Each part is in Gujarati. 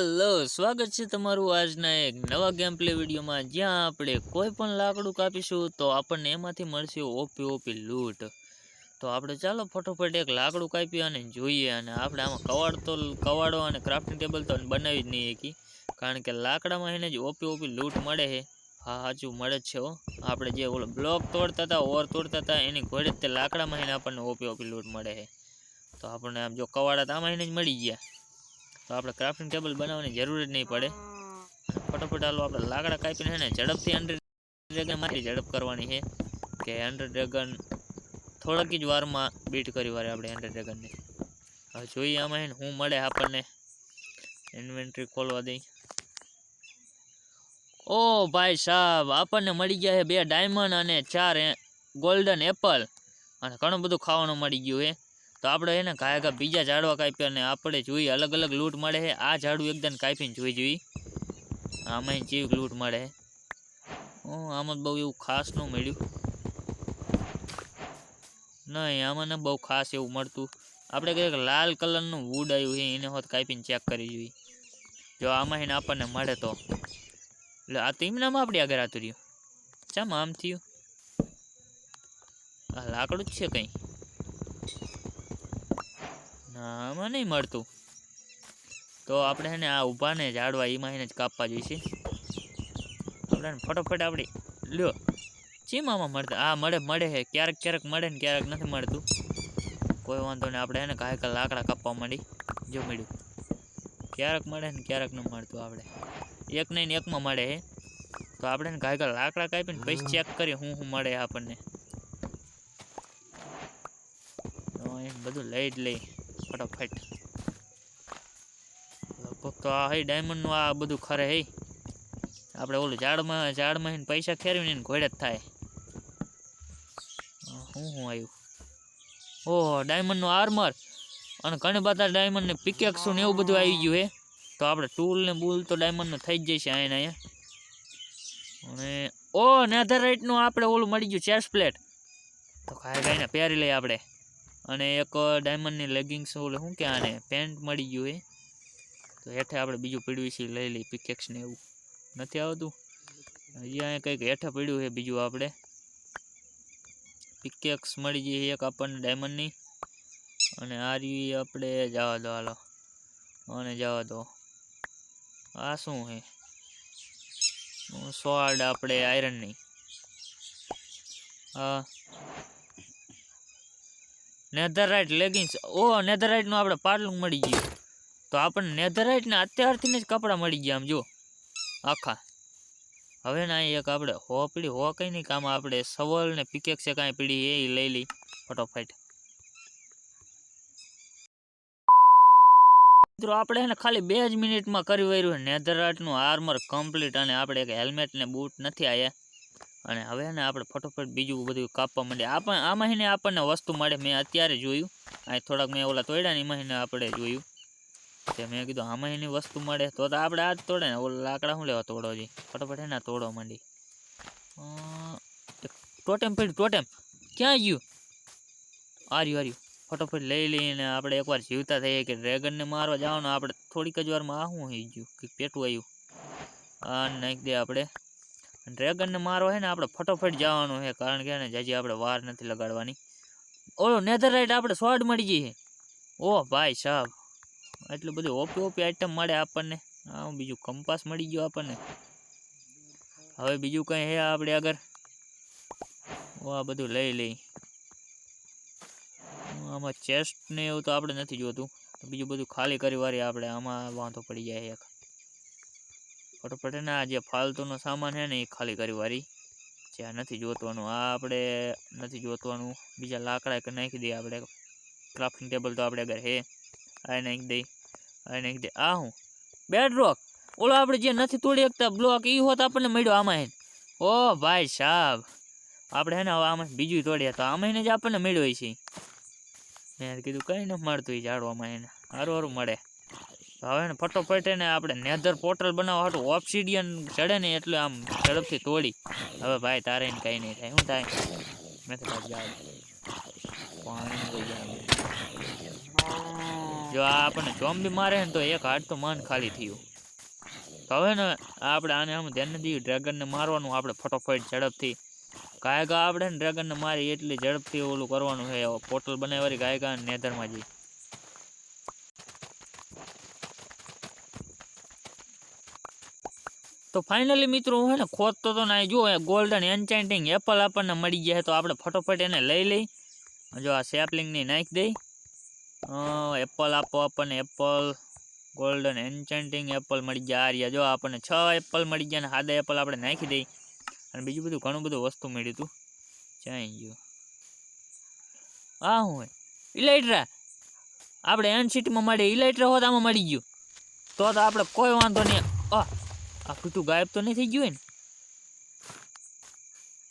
હેલો, સ્વાગત છે તમારું આજના એક નવા ગેમ પ્લે વિડીયોમાં. જ્યાં આપણે કોઈ પણ લાકડું કાપીશું તો આપણને એમાંથી મળશે ઓપી ઓપી લૂંટ તો આપણે ચાલો ફટોફટ એક લાકડું કાપીએ અને જોઈએ. અને આપણે આમાં કવાડ તો, કવાડો અને ક્રાફ્ટિંગ ટેબલ તો બનાવી જ નહીં શકી. કારણ કે લાકડામાં એને જ ઓપી ઓપી લૂંટ મળે છે હા સાચું મળે જ છે હો. આપણે જે ઓલો બ્લોક તોડતા હતા, ઓર તોડતા હતા, એની ઘોડે તે લાકડામાં એને આપણને ઓપી ઓપી લૂંટ મળે છે તો આપણને આમ જો કવાડા તો આમાં એને જ મળી ગયા. તો આપણે ક્રાફ્ટિંગ ટેબલ બનાવવાની જરૂર જ નહીં પડે. ફટાફટ હાલો આપણે લાકડા કાપીને ને ઝડપથી હંડ્રેડ ડ્રેગન મારી ઝડપ કરવાની છે. કે હંડ્રેડ ડ્રેગન થોડાક જ વારમાં બીટ કરી વારે આપણે હંડ્રેડ ડ્રેગનને હવે જોઈએ આમાં હું મળે આપણને. ઇન્વેન્ટરી ખોલવા દઈ. ઓ ભાઈ સાહેબ આપણને મળી ગયા છે બે ડાયમંડ અને ચાર ગોલ્ડન એપલ અને ઘણું બધું ખાવાનું મળી ગયું છે. તો આપણે એને ઘાયા ઘા બીજા ઝાડવા કાપ્યા અને આપણે જોઈએ, અલગ અલગ લૂંટ મળે આ ઝાડું એકદમ કાપીને જોઈ જોઈએ. આમાં જેવી લૂંટ મળે ઓ આમાં બહુ એવું ખાસ ન મળ્યું. નહીં, આમાં બહુ ખાસ એવું મળતું. આપણે કંઈક લાલ કલરનું વુડ આવ્યું છે, એને હોત કાપીને ચેક કરી જોઈએ. જો આમાં એને આપણને મળે તો. એટલે આ તીમનામાં આપણી આગળ આતું રહ્યું ચામ આમ થયું? આ લાકડું જ છે કંઈ? ના આમાં નહીં મળતું. તો આપણે છે ને આ ઊભાને ઝાડવા એમાં એને જ કાપવા જોઈશે. આપણે એને ફટોફટ આપણે લ્યો ચીમ આમાં મળતા? આ મળે મળે છે. ક્યારેક ક્યારેક મળે ને ક્યારેક નથી મળતું. કોઈ વાંધો નહીં આપણે એને કાંઈ કાંઈ લાકડા કાપવા માંડી જો મળ્યું. ક્યારેક મળે ને ક્યારેક ન મળતું આપણે. એક નહીં ને એકમાં મળે છે. તો આપણે કાંઈક કાંઈ કાંઈ લાકડા કાપીને પછી ચેક કરીએ હું શું મળે આપણને. બધું લઈ જ લઈ ફટાફટ. લગભગ તો આ હે ડાયમંડનું આ બધું ખરે હે. આપણે ઓલું ઝાડમાં ઝાડમાં પૈસા ખેરવીને ઘોડે જ થાય. શું શું આવ્યું ઓહો ડાયમંડનું આર્મર અને ઘણી બધા ડાયમંડને પિકેક્સું ને એવું બધું આવી ગયું હે. તો આપણે ટૂલ ને બૂલ તો ડાયમંડનું થઈ જ જશે અહીંયા અહીંયા. અને ઓ નેધરરાઇટનું આપણે ઓલું મળી ગયું ચેસ પ્લેટ તો કાંઈ કાંઈને પહેરી લઈએ આપણે. અને એક ડાયમંડની લેગિંગ્સ શું કે આને? પેન્ટ મળી ગયું એ. તો હેઠે આપણે બીજું પીડ્યું છે, લઈ લઈ પિકેક્સ ને એવું. નથી આવતું? હજી અહીંયા કંઈક હેઠે પડ્યું છે બીજું આપણે. પિકેક્સ મળી જઈએ એક આપણને ડાયમંડની અને આ રહી આપણે જવા દો, હાલો. અને જવા દો. આ શું છે? સોડ આપણે આયરનની હા. નેધરરાઇટ લેગિંગ્સ ઓ નેધરરાઇટનું આપણે પાટલું મળી ગયું. તો આપણને નેધરરાઇટને અત્યારથી જ કપડાં મળી ગયા આમ જો આખા. હવે ના, એક આપણે હો પીડી હો કંઈ નહીં કામ આપણે સવલ ને પિકેક્સ કાંઈ પીડી એ લઈ લઈ, ફટોફટ. મિત્રો, આપણે એને ખાલી બે જ મિનિટમાં કરી વર્યું નેધરરાઇટનું આર્મર કમ્પ્લીટ અને આપણે એક હેલ્મેટ ને બૂટ નથી આવ્યા અને હવે ને આપણે ફટોફટ બીજું બધું કાપવા માંડે. આપણે આ મહિને આપણને વસ્તુ મળે. મેં અત્યારે જોયું. અહીં થોડાક મેં ઓલા તોડ્યા ને મહિને આપણે જોયું. તે મેં કીધું, આ મહિની વસ્તુ મળે તો આપણે આ જ તોડે ને. ઓલા લાકડા શું લેવા તોડો છે ફટોફટ એના તોડવા માંડી. ટોટેમ પડ્યું, ટોટેમ. ક્યાં ગયું? આર્યું આર્યું. ફટોફટ લઈ લઈને આપણે એકવાર જીવતા થઈએ કે ડ્રેગનને મારવા જવાનું. આપણે થોડીક જ વારમાં આ શું થઈ ગયું કે પેટું આવ્યું આ નાખી દે આપણે. ડ્રેગનને મારો છે ને આપણે ફટોફટ જવાનું છે કારણ કે જાજી આપણે વાર નથી લગાડવાની. ઓલો નેધરરાઇટ આપણે સ્વાડ મળી જઈએ ઓ ભાઈ સાહેબ એટલું બધું ઓપી ઓપી આઈટમ મળે આપણને. હા, બીજું કંપાસ મળી ગયો આપણને. હવે બીજું કંઈ હે આપણે આગળ? ઓ, આ બધું લઈ લઈ. આમાં ચેસ્ટ ને એવું તો આપણે નથી જોતું. બીજું બધું ખાલી કરી વારી આપણે, આમાં વાંધો પડી જાય એક. ફટોફટ ને, આ જે ફાલતુનો સામાન છે ને, એ ખાલી કરી વારી. જે નથી જોતવાનું. આ આપણે નથી જોતવાનું. બીજા લાકડા નાખી દઈએ આપણે. ક્રાફ્ટિંગ ટેબલ તો આપણે આગળ હે આ નાખી દઈ આ નાખી દે આ હું? બેડ રોક ઓલો આપણે જે નથી તોડી શકતા બ્લોક એ હોત આપણને મળ્યો આમાં હેન ઓ ભાઈ સાહેબ આપણે હે ને આમાં બીજું તોડ્યા તો આમાં જ આપણને મળ્યો છે મેં કીધું કંઈ નથી મળતું એ ઝાડવામાં એને. સારું સારું મળે. હવે ફટોફટ એને આપણે નેધર પોર્ટલ બનાવવા હતું ઓપ્સિડિયન ચડે ને એટલે આમ ઝડપથી તોડી. હવે ભાઈ તારે ને કંઈ નહીં થાય. શું થાય? જો આ આપણને ચોંબી મારે ને તો એક હાડ તો મન ખાલી થયું. તો હવે ને આપણે આને આમ ધ્યાન નથી ડ્રેગનને મારવાનું આપણે ફટોફટ ઝડપથી. ગાયગા આપણે ને ડ્રેગનને મારી એટલી ઝડપથી ઓલું કરવાનું છે. પોર્ટલ બનાવવાની ગાયગા નેધરમાં જઈ તો ફાઇનલી મિત્રો હું હે ને ખોદતો તો ના જો ગોલ્ડન એન્ચાઇન્ટિંગ એપલ આપણને મળી ગયા તો આપણે ફટોફટ એને લઈ લઈ. જો આ સેપલિંગની નાખી દઈ. એપલ આપો આપણને એપલ ગોલ્ડન એન્ચાઇન્ટિંગ એપલ મળી ગયા. આ રહ્યા જો, આપણને છ એપલ મળી ગયા અને સાદા એપલ આપણે નાખી દઈ. અને બીજું બધું ઘણું બધું વસ્તુ મળ્યું હતું ચાઈ ગયું હું હોય. ઇલાઇટ્રા આપણે એન સિટીમાં મળે. ઇલાઇટ્રા હોત આમાં મળી ગયું. તો તો આપણે કોઈ વાંધો નહીં. આ આ ફૂટું ગાયબ તો નહીં થઈ ગયું હોય ને?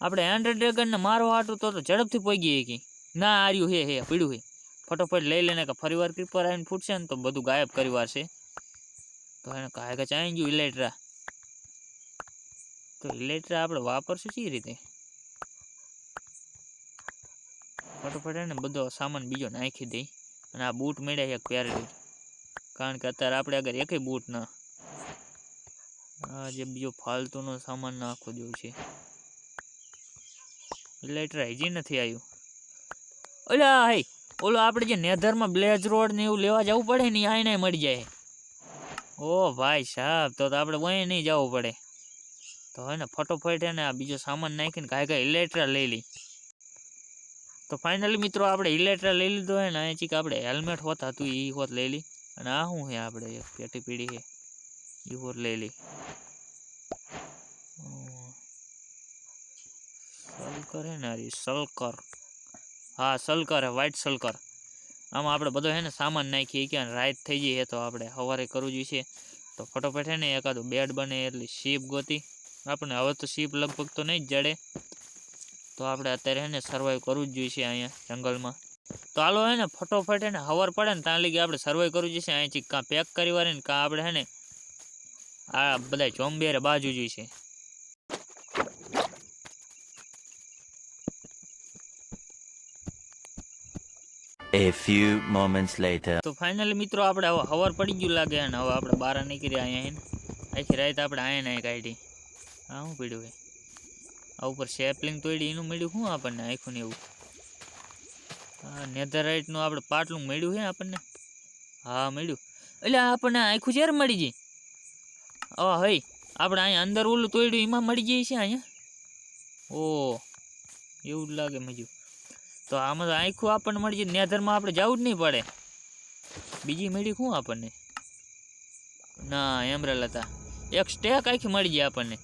આપણે એન્ડ્રોઇડ ડ્રેગનને મારવા હાટું તો તો ઝડપથી પહોંચી ગઈ ના આર્યું હે હે, પીડ્યું હે. ફટોફટ લઈ લઈને કે ફરી વાર ક્રીપર આવીને ફૂટશે ને તો બધું ગાયબ કરી વાર છે તો એને કાંઈ કે ચાઈ ગયું ઇલેક્ટ્રા તો ઇલેક્ટ્રા આપણે વાપરશું કઈ રીતે? ફટોફટ એને બધો સામાન બીજો નાખી દઈ અને આ બૂટ મેળ્યા એક પહેરેલી કારણ કે અત્યારે આપણે આગળ એકેય બૂટ ના આ જે બીજો ફાલતુનો સામાન નાખો દેવું છે. ઇલેક્ટ્રા હજી નથી આવ્યું. ઓલા હે, ઓલો આપણે જે નેધરમાં બ્લેઝ રોડ ને એવું લેવા જવું પડે ને આઈને મળી જાય. ઓ ભાઈ સાહેબ, તો આપણે વહી નહીં જવું પડે. તો હવે ને ફટોફટ ને આ બીજો સામાન નાખીને કાંઈ કાંઈ ઇલેક્ટ્રા લઈ લઈ તો ફાઇનલી મિત્રો આપણે ઇલેક્ટ્રા લઈ લીધો હોય ને, અહીંથી આપણે હેલ્મેટ હોત હતું એ હોત લઈ લઈ અને આ શું છે આપણે પેટી પીડી છે હોત લઈ સલકર હે ને સલ્કર. હા, સલકર હે વ્હાઈટ સલકર. આમાં આપણે બધો હે ને સામાન નાખીએ કે રાત થઈ જઈએ તો આપણે સવારે કરવું જોઈએ તો ફટોફટ હે ને એકાદું બેડ બને એટલી શીપ ગોતી. આપણે હવે તો શીપ લગભગ તો નહીં જ જડે. તો આપણે અત્યારે હે ને સર્વાઈવ કરવું જ જોઈએ અહીંયા જંગલમાં. તો હાલો હે ને ફટોફટ હે ને હવાર પડે ને ત્યાં લગી આપણે સર્વાઈવ કરવું જોઈએ અહીંથી કાં પેક કરી વાળીને કાં આપણે હે ને આ બધા ચોંબેર બાજુ જોઈશે A few moments later. તો ફાઇનલી મિત્રો આપણે હવે હવાર પડી ગયું લાગે અને હવે આપણે બહાર નીકળ્યા અહીંયા આખી રાત આપણે અહીંયા ને કાઢી. હા શું પીડ્યું ભાઈ આ ઉપર સેપલિંગ તોડી એનું મળ્યું શું આપણને? આખું ને એવું. હા નેધરરાઇટનું આપણે પાટલું મળ્યું છે આપણને? હા મળ્યું. એટલે આપણને આખું ચેર મળી જાય. હા હઈ, આપણે અહીંયા અંદર ઓલું તોડ્યું એમાં મળી જાય છે અહીંયા? ઓ, એવું જ લાગે મજ્યું તો આમાં તો આખું આપણને મળી જાય, નેધરમાં આપણે જવું જ નહીં પડે. બીજી મળી શું આપણને? ના એમરેલ હતા એક સ્ટેક આખી મળી જાય આપણને.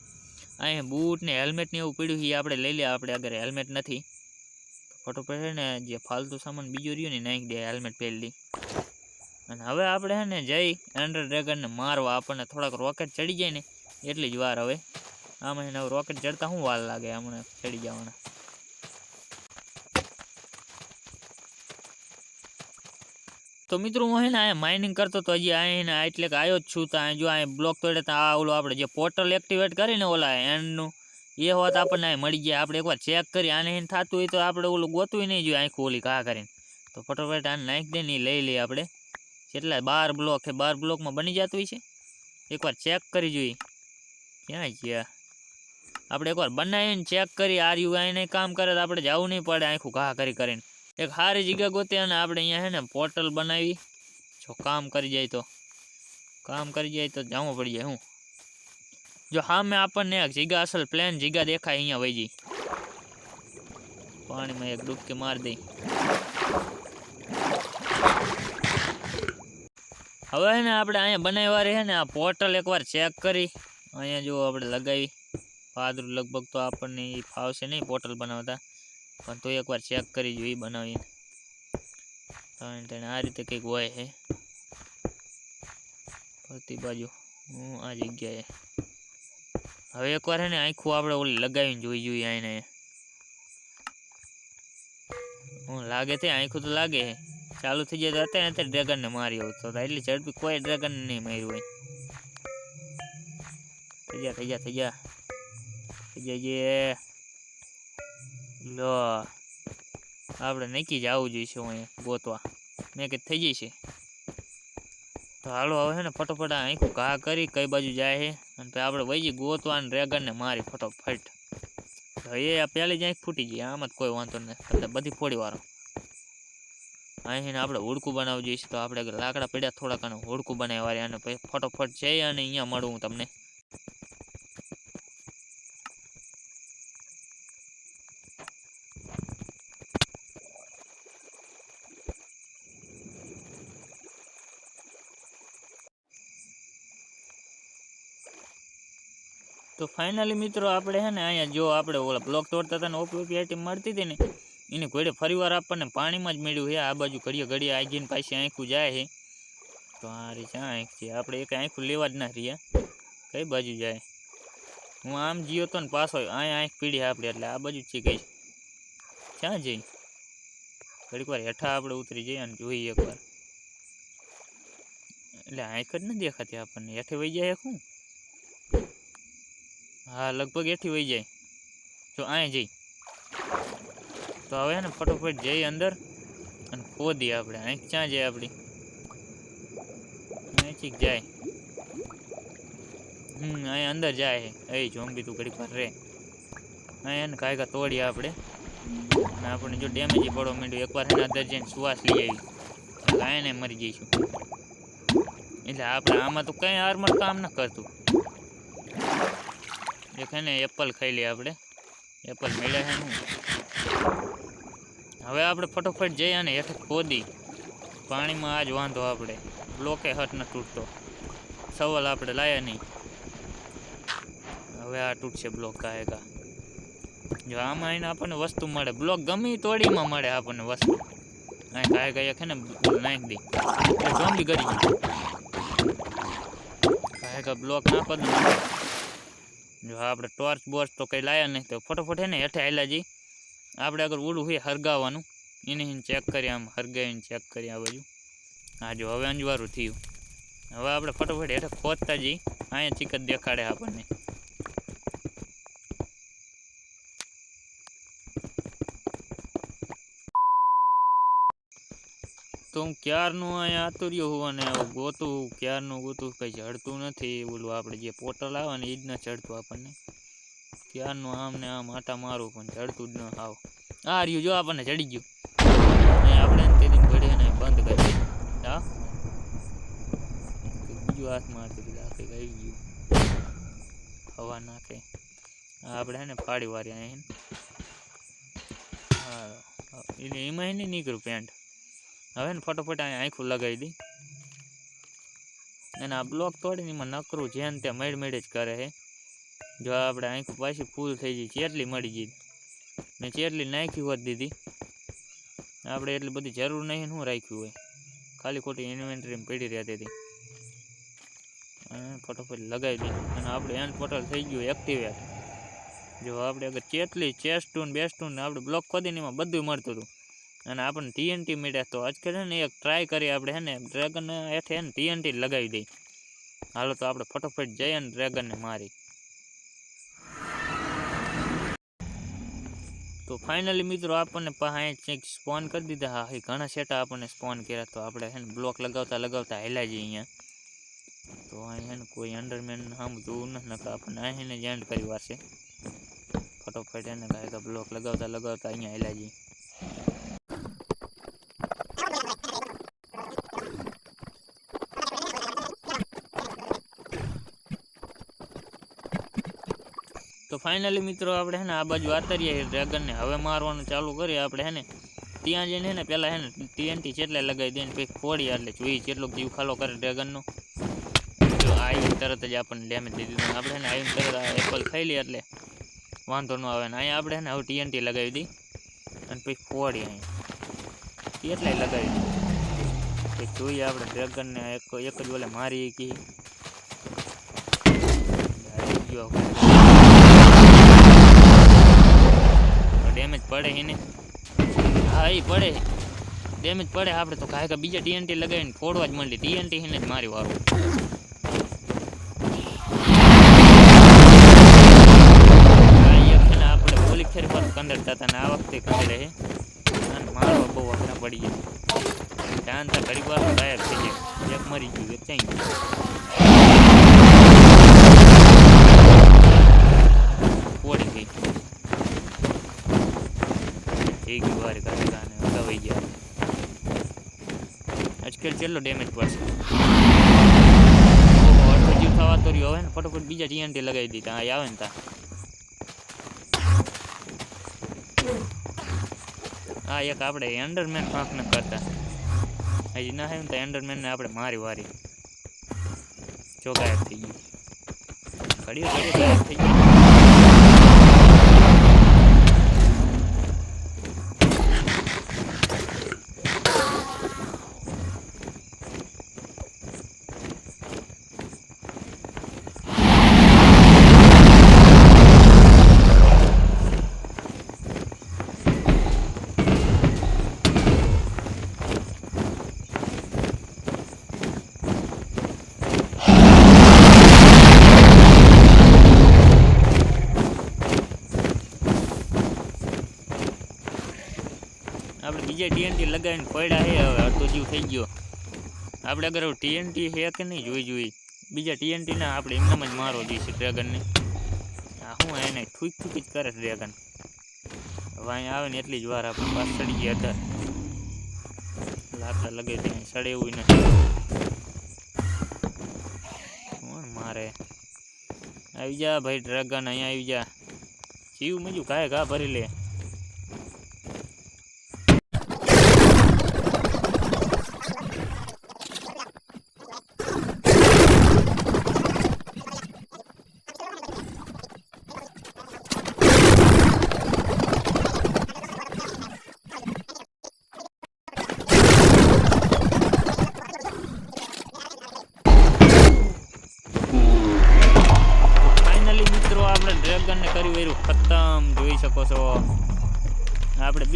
અહીંયા બૂટ ને હેલ્મેટ ને એવું પડ્યું છે, એ આપણે લઈ લે, આપણે આગળ હેલ્મેટ નથી. ફટોફટ છે ને, જે ફાલતુ સામાન બીજો રહ્યો ને, એ નાખી દે હેલ્મેટ પહેરી દી અને હવે આપણે છે ને જઈ એન્ડર ડ્રેગનને મારવા. આપણને થોડાક રોકેટ ચડી જાય ને એટલી જ વાર હવે. આમાં એને રોકેટ ચડતા શું વાર લાગે હમણાં ચડી જવાના? તો મિત્રો હું હે ને અહીંયા માઇનિંગ કરતો તો હજી અહીંયા ને એટલે કે આવ્યો જ છું તો અહીંયા જો અહીંયા બ્લોક તોડે તો આ ઓલું આપણે જે પોર્ટલ એક્ટિવેટ કરીને ઓલા એન્ડનું એ હોત આપણને અહીંયા મળી જાય આપણે એકવાર ચેક કરી. આને એને થતું હોય તો આપણે ઓલું ગોતવું નહીં જોઈએ. આખું ઓલી ઘા કરીને. તો ફટોફટ આને નાખી દે ને ઈ લઈ લઈએ આપણે. કેટલા બાર બ્લોક છે? બાર બ્લોકમાં બની જતું હોય છે? એકવાર ચેક કરી જોઈએ. ક્યાં ગયા? આપણે એકવાર બનાવીને ચેક કરી. આર યુ આઈને કામ કરે તો આપણે જવું નહીં પડે. આખું ઘા કરી કરીને. એક સારી જગ્યા ગોતી અને આપણે અહીંયા છે ને પોર્ટલ બનાવી. જો કામ કરી જાય તો. કામ કરી જાય તો જવું પડી જાય. હું? જો સામે આપણને એક જગ્યા, અસલ પ્લેન જગ્યા દેખાય, અહીંયા વહી જઈ. પાણીમાં એક ડૂબકી મારી દઈ. હવે છે ને આપણે અહીંયા બનાવ્યા રહે ને, આ પોર્ટલ એકવાર ચેક કરી. અહીંયા જો આપણે લગાવી. પાદરું લગભગ તો આપણને ઈ ફાવશે નહીં પોર્ટલ બનાવતા. પણ તો એકવાર ચેક કરી જોઈએ બનાવીને ત્રણ ત્રણ આ રીતે કંઈક હોય છે ફરતી બાજુ. હું આ જગ્યાએ. હવે એકવાર છે ને આખું આપણે ઓલી લગાવીને જોઈ જોઈએ આને હું લાગે છે આખું તો લાગે છે ચાલુ થઈ જાય તો અત્યારે અત્યારે ડ્રેગનને મારી આવતો તો એટલી ઝડપી કોઈ ડ્રેગન નહીં માર્યું હોય. થઈ જા થઈ જા થઈ જા થઈ જાય લો. આપણે નક્કી જ આવવું જોઈશે અહીંયા ગોતવા. મેં કે થઈ જઈશે તો હાલો, હવે ને ફટોફટ આંખું ઘા કરી કઈ બાજુ જાય છે. અને પછી આપણે વૈજી ગોતવા અને ડ્રેગનને મારી ફટોફટ. એ પહેલી જ આંખ ફૂટી ગઈ. આમાં જ કોઈ વાંધો નહીં બધી ફોડી વાળો. અહીં આપણે હોડકું બનાવવું જોઈશે તો આપણે લાકડા પડ્યા થોડા ઘણા હોડકું બનાવી વાળી અને પછી ફટોફટ જઈ અને અહીંયા મળું હું તમને. તો ફાઇનલી મિત્રો આપણે હે ને અહીંયા જો આપણે ઓલા બ્લોક તોડતા હતા ને ઓપી ઓપી આઈટમ મળતી હતી ને એની ઘોડે ફરીવાર આપણને પાણીમાં જ મળ્યું છે. આ બાજુ ઘડીએ ઘડીએ આગીને પાછી આંખું જાય છે. તો આ રીતે આંખ છે. આપણે એક આંખું લેવા જ ના રહ્યા કઈ બાજુ જાય? હું આમ જીયો તો ને પાછો અહીંયા આંખ પીડી આપણે એટલે આ બાજુ છે ગઈ ક્યાં જઈ? ઘડીક વાર હેઠા આપણે ઉતરી જઈએ અને જોઈએ એકવાર એટલે આંખ જ નથી દેખાતી આપણને. હેઠે વહી જાય શું? હા, લગભગ એથી વહી જાય. જો અહીં જઈ. તો હવે ને ફટોફટ જઈ અંદર અને ખોદી આપણે. અહીં ક્યાં જાય આપણી? અહીંથી જાય. હમ, અહીં અંદર જાય એ જોંબી તું ઘડીક રે. અહીં એને કાયકા તોડીએ આપણે. અને આપણને જો ડેમેજ પડો માંડ્યું, એકવાર એના અંદર જઈને સુવાસ લઈ આવી. કાંઈ ને મરી જઈશું. એટલે આપણે આમાં તો કંઈ આર્મર કામ ન કરતું. એક ને એપલ ખાઈ લઈએ આપણે. એપલ મળ્યા છે શું હવે આપણે ફટોફટ જઈ અને હેઠે ખોદી. પાણીમાં આજ વાંધો આપણે. બ્લોકે હટ ન તૂટતો. સવાલ આપણે લાયા નહીં. હવે આ તૂટશે બ્લોક કાયગા જો આમાં આવીને આપણને વસ્તુ મળે. બ્લોક ગમે ઈ તોડીમાં મળે આપણને વસ્તુ. અહીં કાયગા એક હે ને ઓલું નાખી દઈ એટલે ઝોંબી કરી ગયું કાયગા બ્લોક નાખો ને જો આપણે ટોર્ચ બોર્ચ તો કંઈ લાયા નહીં. તો ફટોફટ હે ને, હેઠે આવેલા જઈ આપણે આગળ ઉડું હોય હરગાવવાનું એને ચેક કરી આમ હરગાવીને ચેક કરી આ બાજુ. હા જો હવે અંજવારું થયું. હવે આપણે ફટોફટ એટલે ખોદતા જઈ અહીંયા ચિકન દેખાડે આપણને. તો હું ક્યારનું અહીંયા આતુર્યો હું અને ગોતું, ક્યારનું ગોતું કંઈ જડતું નથી. ઓલું આપણે જે પોર્ટલ આવે ને એ જ ન ચડતું આપણને. ક્યારનું આમ ને આમ આટા મારું પણ ચડતું જ ન આવ આ રહ્યું, જો આપણને ચડી ગયું. અહીં આપણે તેથી ઘડી ને બંધ કરી હા? બીજું હાથ મારતું દીધા કંઈક આવી ગયું. હવા નાખે. આપણે હે ને પાડી વાર્યા અહીં હા એટલે એમાં નહીં નીકળ્યું પેન્ટ. હવે ને ફટોફટ અહીંયા આંખું લગાવી દી. અને આ બ્લોક તોડીને એમાં નકરું જેન તે મેળ મેળ જ કરે છે જો આપણે આંખું પાછી ફૂલ થઈ ગઈ, ચેટલી મળી ગઈ. ને ચેટલી નાખી હોત દીધી. આપણે એટલી બધી જરૂર નહીં, શું રાખ્યું હોય? ખાલી ખોટી ઇન્વેન્ટરી પડી રહ્યા તેથી ફટોફટ લગાવી દઈએ અને આપણે એન પોર્ટલ થઈ ગયું એક્ટિવેટ જો આપણે અગર ચેટલી ચેસ્ટૂન બેસ્ટુન ને આપણે બ્લોક ખોદીને એમાં બધું મળતું હતું. અને આપણને ટીએનટી મળ્યા તો આજકે છે ને એક ટ્રાય કરી આપણે હે ને ડ્રેગન હેઠે હે ને ટીએનટી લગાવી દઈ હાલો તો આપણે ફટોફટ જઈએ અને ડ્રેગનને મારી. તો ફાઇનલી મિત્રો આપણને પાસે ચેક સ્પોન કરી દીધા. હા, એ ઘણા સેટા આપણને સ્પોન કર્યા. તો આપણે હે ને બ્લોક લગાવતા લગાવતા હેલા જઈએ અહીંયા. તો અહીં હે ને કોઈ અંડરમેન આમ જોવું નથી નકર આપણને અહીં જ એન્ડ કરી વારશે ફટોફટ એને કાંઈ બ્લોક લગાવતા લગાવતા અહીંયા હેલા જઈએ. તો ફાઇનલી મિત્રો આપણે હે ને આ બાજુ આતરીએ ડ્રેગનને હવે મારવાનું ચાલુ કરીએ આપણે હે ને. ત્યાં જઈને હે ને પહેલાં હે ને ટીએનટી જેટલા લગાવી દઈને પછી ફોડી એટલે જોઈએ કેટલોક જીવ ખાલો કરે ડ્રેગનનો જો આવી તરત જ આપણને ડેમેજ દઈ દીધું. આપણે હે ને આવીને તરત આ એપલ ખાઈ લઈએ એટલે વાંધો ન આવે. ને અહીંયા આપણે હે ને હવે ટીએનટી લગાવી દઈ અને પછી ફોડી અહીંયા. એટલાય લગાવી દઈએ પછી જોઈએ આપણે ડ્રેગનને એક એક જ ઓલે મારી કી. આવી ગયો. ડેમેજ પડે એને હા એ પડે. ડેમેજ પડે આપણે તો કાંઈ બીજા ટીએનટી લગાવીને ફોડવા જ મળી ટીએનટી એને જ મારી વાળું. આપણે ઓલી ફેર પર કંદરતા હતા ને આ વખતે કંદરે છે મારવા બહુ અઘરા પડી જાય ધ્યાન ઘડી વાર ગાયબ થઈ ગયા. એક મરી ગયું, એક ગયું પોડી ગઈ થઈ ગયું વારે કાઢે કાને ગવાઈ ગયા આજકાલ કેટલો ડેમેજ પડશે? અડધો થવા તો રહ્યો, હવે ને ફટોફટ બીજા ટીએનટી લગાવી દીધા આ આવે ને ત્યાં. હા એક આપણે એન્ડરમેન પાંખ કરતા. હજી ના આવ્યું તો એન્ડરમેનને આપણે મારી વારી. જો થઈ ગયું. ઘડી ઘડી થઈ ગયું. આપણે બીજા ટીએનટી લગાવીને પડ્યા હે હવે અડધો જીવ થઈ ગયો. આપણે અગર ટીએનટી હે કે નહીં, જોઈ જોઈ. બીજા ટીએનટી ના આપણે એમનામ જ મારો જોઈશે ડ્રેગનને આ શું એને ઠૂક ઠૂક જ કરે ડ્રેગન હવે અહીંયા આવે ને એટલી જ વાર આપણે પાસ ચડી ગયા હતા. લાકડા લગે ત્યાં સડે એવું નથી. કોણ મારે? આવી જા ભાઈ ડ્રેગન અહીંયા આવી જા. જીવ મજુ કાંઈ ઘા ભરી લે.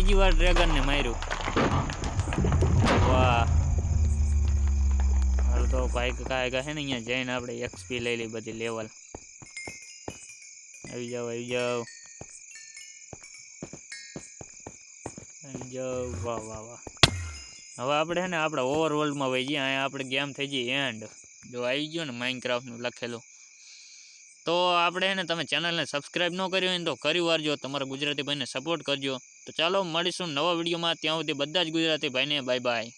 બીજી વાર ડ્રેગનને માર્યું. વાહ. હાલ તો ભાઈ કાંઈ કહે ને અહીંયા જઈને આપણે એક્સપી લઈ લઈ બધી લેવલ આવી જાઓ આવી જાઓ. આવી વાહ વાહ વાહ. હવે આપણે છે ને આપણા ઓવરવર્લ્ડમાં વહી જઈએ અહીંયા આપણે ગેમ થઈ જઈએ એન્ડ જો આવી ગયો ને માઇનક્રાફ્ટનું લખેલું. તો આપણે એને તમે ચેનલને સબસ્ક્રાઈબ ન કરી હોય ને તો કરી વારજો તમારા ગુજરાતી ભાઈને સપોર્ટ કરજો. તો ચાલો મળીશું નવા વિડીયોમાં. ત્યાં સુધી બધા જ ગુજરાતી ભાઈને બાય બાય